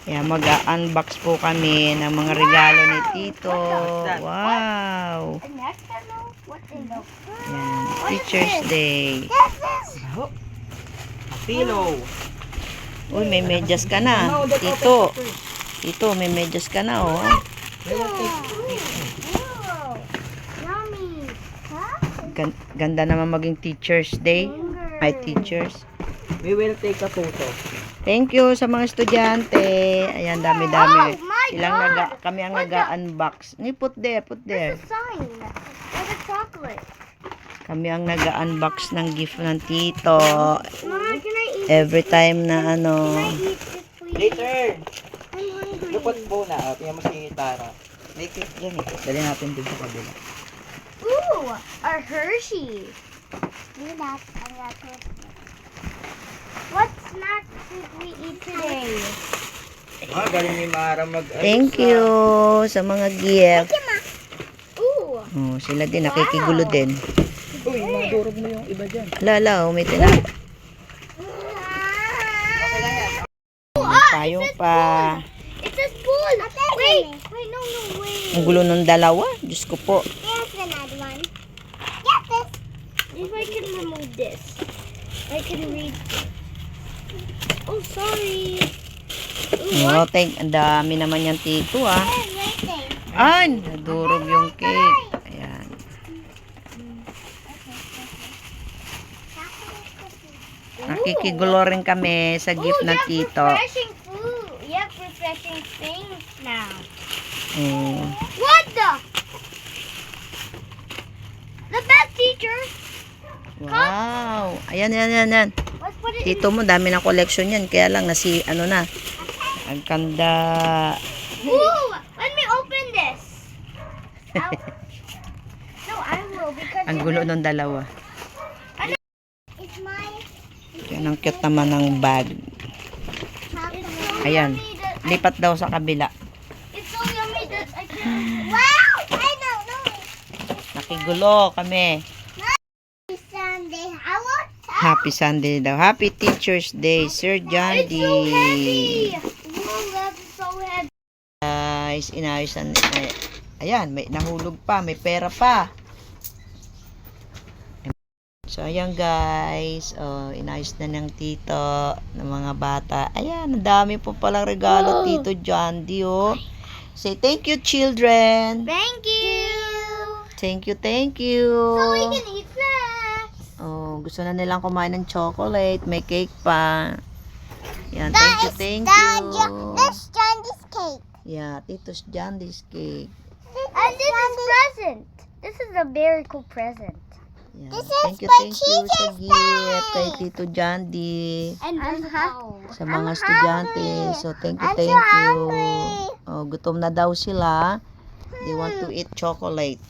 Kaya mag-unbox po kami ng mga regalo ni Tito. Wow! Yan. Teacher's Day. Pillow. Uy, may medyas ka na. Tito. Tito, may medyas ka na, oh. Ganda naman maging Teacher's Day. Ay, teachers. We will take a photo. Thank you sa mga estudyante. Ayan, dami-dami. Oh Ilang God! naga, kami ang naga-unbox. Ni put there, put there. There's a sign. There's a chocolate. Kami ang naga-unbox ng gift ng tito. Mama, can I eat? Every time na ano. Can I eat this, please? Later. I'm hungry. Lupot muna. O, tingnan mo si Tara. May cake yan eh. Dali natin dun sa kabila. Ooh, a Hershey. Do that. I'm What snack did we eat today? Ah, galing ni Mara mag... Thank you sa mga gift. Ooh. Oh, sila din, nakikigulo din. Uy, madurog mo yung iba dyan. Lala, oh, may tina. Tayo pa. It's a spoon. Wait, wait, no, no, wait. Ang gulo ng dalawa. Diyos ko po. Here's another one. Get this. If I can remove this, I can read. Oh, sorry. Ooh, Oh, thank, ang dami naman yan tito ah. Ay, nadurog yung cake. Ayan. Nakikigulo rin kami sa gift ng tito. refreshing food. You have refreshing things now. Oh. What the? The best teacher. Wow. Ayan, ayan, ayan, ayan. Tito mo, dami ng collection yan. Kaya lang, nasi, ano na. Ang kanda. Ooh, let me open this. No, I will because Ang gulo ng dalawa. it's my. Yan, ang cute naman ng bag. Ayan. Lipat daw sa kabila. it's so yummy that I can. Wow! I don't know. Nakigulo kami. Happy Sunday daw. Happy Teacher's Day, Sir John It's so heavy. D. That's so heavy. Guys, inayos ay- Ayan, may nahulog pa. May pera pa. So, ayan guys. Oh, inayos na ng tito ng mga bata. Ayan, ang dami po palang regalo, Oh. Tito John D. Oh. Say thank you, children. Thank you. Thank you, thank you. So we can eat snacks. Oh, gusto na nilang kumain ng chocolate. May cake pa. Yan, thank you, thank you. Jandy's cake. Yeah, Tito's Jandy's cake. And this is present. This is a very cool present. Yan. This is thank you, for thank you sa gift kay. Tito Jandy. And Sa mga estudyante. So, thank you, I'm thank so you. hungry. Oh, gutom na daw sila. They want to eat chocolate.